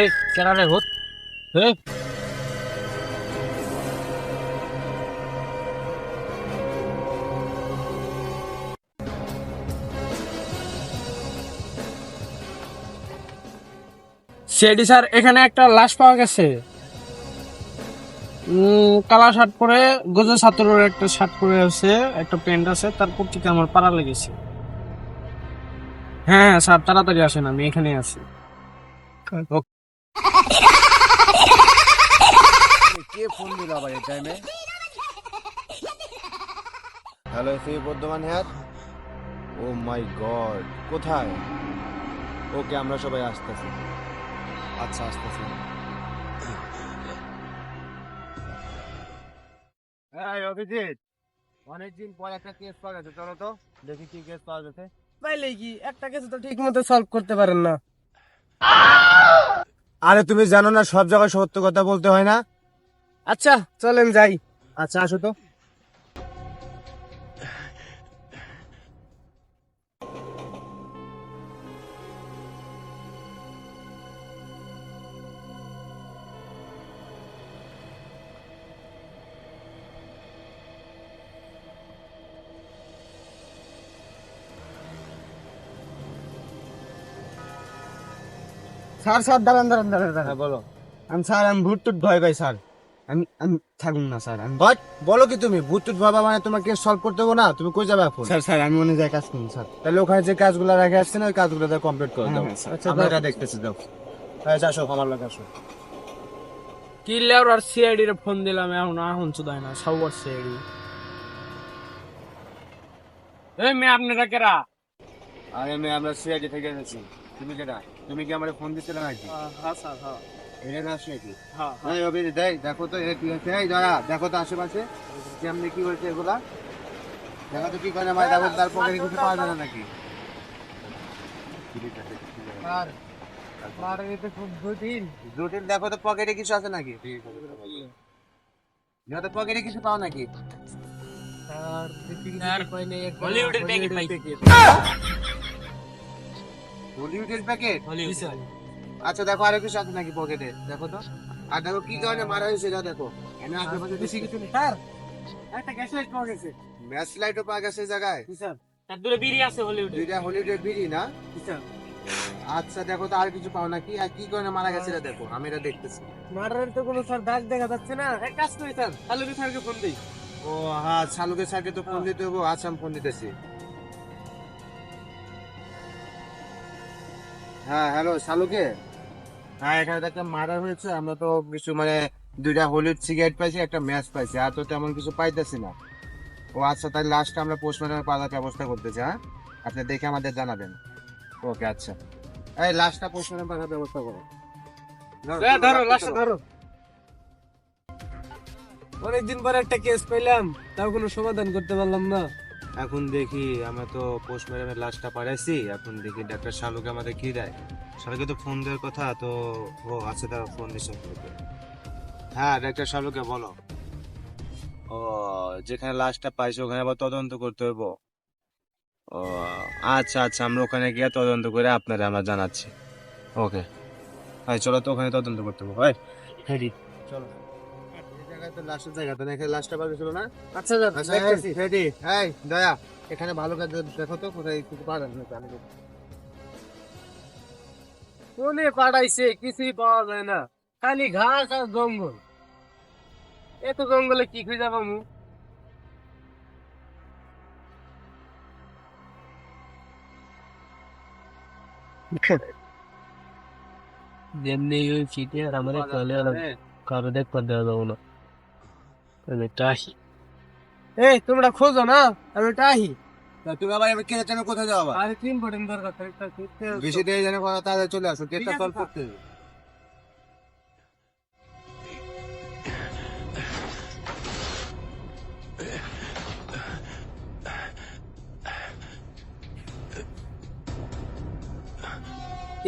এই কেনা রে ভূত। এই। সেডি স্যার এখানে একটা লাশ পাওয়া গেছে। কালা শার্ট পরে গোজা ছাত্রের একটা শার্ট পরে আছে একটা প্যান্ট আছে তারপর থেকে আমার পাড়া লেগেছে। হ্যাঁ হ্যাঁ স্যার তাড়াতাড়ি আসেন আমি এখানে আছি কে ফোন দিল আবার এই টাইমে হ্যালো সেই বর্ধমান হ্যাঁ? ও মাই গড কোথায়? ওকে আমরা সবাই আসতেছি। আচ্ছা আসতেছি। হ্যাঁ অভিজিৎ অনেকদিন পর একটা কেস পাওয়া গেছে চলো তো দেখি কি কেস পাওয়া গেছে। পাইলে কি? একটা কিছু তো ঠিক মতো সলভ করতে পারেন না। আরে তুমি জানো না সব জায়গায় সত্য কথা বলতে হয় না? আচ্ছা চলেন যাই। আচ্ছা আসো তো। স্যার স্যার দাঁড়ান দাঁড়ান দাঁড়ান দাঁড়ান। হ্যাঁ বলো। আমি স্যার আমি ভুট টুট ভয় পাই স্যার। আমি আমি থাকুন না স্যার আমি বাট বলো কি তুমি? ভূত মানে তোমাকে সলভ করতে হবে না? তুমি কই যাবে এখন? স্যার স্যার আমি মনে যায় কাজ করুন স্যার। তাহলে ওখানে যে কাজগুলো রেখে আসছে না ওই কাজগুলো কমপ্লিট করে দাও। হ্যাঁ, আচ্ছা আমরা এটা দেখতেছি দাও হ্যাঁ আসো আমার লাগে আসো। আর সিআইডি রে ফোন দিলাম এখন এখন চুদাই না সবার সিআইডি এই মেয়ে আপনারা কেরা? আরে মেয়ে আমরা সিআইডি থেকে এসেছি। তুমি কেটা তুমি কি আমার ফোন দিছিলে নাকি? হ্যাঁ স্যার হ্যাঁ। হ্যাঁ এই দেখ দেখো তো এটা কি হচ্ছে? এই দাঁড়া দেখো তো আশেপাশে। কেমনি কি হয়েছে এগুলা? দেখো তো কি করে আমার দেখো তার পকেটে কিছু পাওয়া যায় না নাকি? জটিল। দেখো তো পকেটে কিছু আছে নাকি? দেখো তো পকেটে কিছু পাও নাকি? হলিউডের প্যাকেট হলিউডের প্যাকেট হলিউড আচ্ছা দেখো আরও কিছু আছে নাকি পকেটে দেখো তো। আর দেখো কি কারণে মারা হয়েছে এটা দেখো। আমি বেশি কিছু নেই। স্যার একটা গ্যাস লাইট পাওয়া গেছে। ম্যাচ লাইটও পাওয়া গেছে জায়গায়। স্যার। তার দূরে বিড়ি আছে হলিউডে দুইটা হলিউডের বিড়ি না? স্যার। আচ্ছা দেখো তো আর কিছু পাও নাকি? আর কি কারণে মারা গেছে এটা দেখো আমি এটা দেখতেছি। মার্ডারের তো কোনো স্যার দাগ দেখা যাচ্ছে না। এক কাজ করি স্যার স্যারকে ফোন দিই। ও হ্যাঁ শালুকের স্যারকে তো ফোন দিতে হবে। আচ্ছা আমি ফোন দিতেছি। হ্যাঁ হ্যালো শালুকে? হ্যাঁ এখানে তো একটা মার্ডার হয়েছে। আমরা তো কিছু মানে দুইটা হলুদ সিগারেট পাইছি একটা ম্যাচ পাইছি। আর তো তেমন কিছু পাইতেছি না। ও আচ্ছা তাহলে লাস্টটা আমরা পোস্টমর্টমে পাওয়ার ব্যবস্থা করতেছি হ্যাঁ? আপনি দেখে আমাদের জানাবেন। ওকে আচ্ছা। এই লাস্টটা পোস্টমর্টমে পাওয়ার ব্যবস্থা করো। ধরো লাস্টটা ধরো অনেকদিন পরে একটা কেস পেলাম তাও কোনো সমাধান করতে পারলাম না। এখন দেখি আমরা তো পোস্টমর্টমের লাশটা পাঠাইছি এখন দেখি ডাক্তার শালুকে আমাদের কি দেয়? শালুকে তো ফোন দেওয়ার কথা তো ও আছে তার ফোন নিশ্চয় হ্যাঁ ডাক্তার সাহেবকে বলো। ও যেখানে লাশটা পাইছে ওখানে আবার তদন্ত করতে হইব। ও আচ্ছা আচ্ছা আমরা ওখানে গিয়ে তদন্ত করে আপনারা আমরা জানাচ্ছি। ওকে। ভাই চলো তো ওখানে তদন্ত করতে হবে ভাই রেডি চলো। এখানে আচ্ছা আচ্ছা এখানে ভালো কাজ দেখো তো কোথায় কিছু কোনে পাঠাইছে কিছুই পাওয়া যায় না। খালি ঘাস আর জঙ্গল। এত জঙ্গলে কি খুঁজে পাবো? যেমনি ওই ফিটে আর আমাদের চলে এলাম কারও দেখতে দেওয়া যাব না। আমি টাহি এই তোমরা খোঁজো না? আমি টাহি তুমি আবার কেটে কোথায় যাওয়া আরে তিন বটেন দরকার বেশি দেরি জানে কথা চলে আসো কেটটা সলভ করতে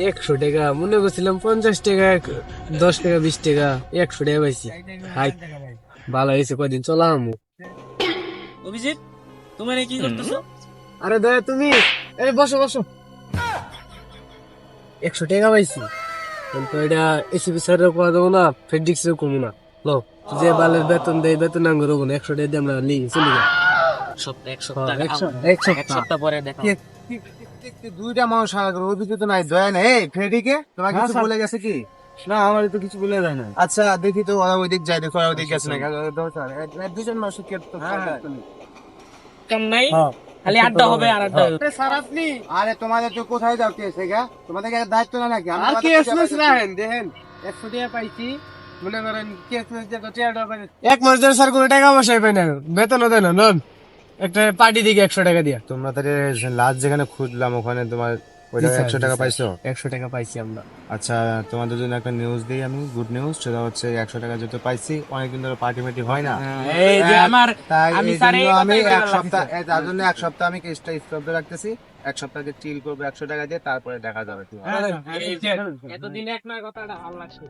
একশো টাকা মনে করছিলাম পঞ্চাশ টাকা এক- দশ টাকা বিশ টাকা একশো টাকা পাইছি। হাই ভালো হয়েছে কদিন চলাম। অভিজিৎ তোমার কি করতেছো? আরে দয়া তুমি এই বসো বসো। একশো টাকা পাইছি কিন্তু এটা এসিপি স্যারের কোয়া দেবো না ফেডিক্সের কমু না। লো যে বালের বেতন দেয় বেতন না করব না একশো টাকা দিয়ে আমরা লিখি চলে যাই। কে- দুইটা মানুষ অভিযোগ নাই দয়া নাই। এই ফ্রেডিকে তোমার হ্যাঁ, কিছু বলে গেছে কি? না আমার তো কিছু বলে যায় না। আচ্ছা দেখি তো ওরা যায় দেখো ওরা গেছে না দুজন মানুষ কে তো কাম নাই? হ্যাঁ। খালি আড্ডা হবে আর আড্ডা হবে স্যার আপনি আরে তোমাদের তো কোথায় যাও তোমাদের কি দায়িত্ব না নাকি? আর কি মেস রাখেন দেখেন একশো টাকা পাইছি। মনে করেন কি মেস যে এক মাস ধরে স্যার কোনো টাকা বসাই পাই না। বেতনও দেয় না নন। একটা পার্টি দিকে একশো টাকা দিয়া। তোমরা তাহলে লাস্ট যেখানে খুঁজলাম ওখানে তোমার ওইটা একশো টাকা পাইছো? একশো টাকা পাইছি আমরা। আচ্ছা তোমাদের জন্য একটা নিউজ দিই আমি গুড নিউজ সেটা হচ্ছে একশো টাকা যেহেতু পাইছি অনেকদিন ধরে পার্টি মার্টি হয় না। এই যে আমার তাই আমি এক সপ্তাহ তার জন্য এক সপ্তাহ আমি কেসটা স্তব্ধ রাখতেছি। এক সপ্তাহে চিল করব একশো টাকা দিয়ে তারপরে দেখা যাবে। হয়। এই যে এতদিন এক নয় কথাটা ভালো লাগছে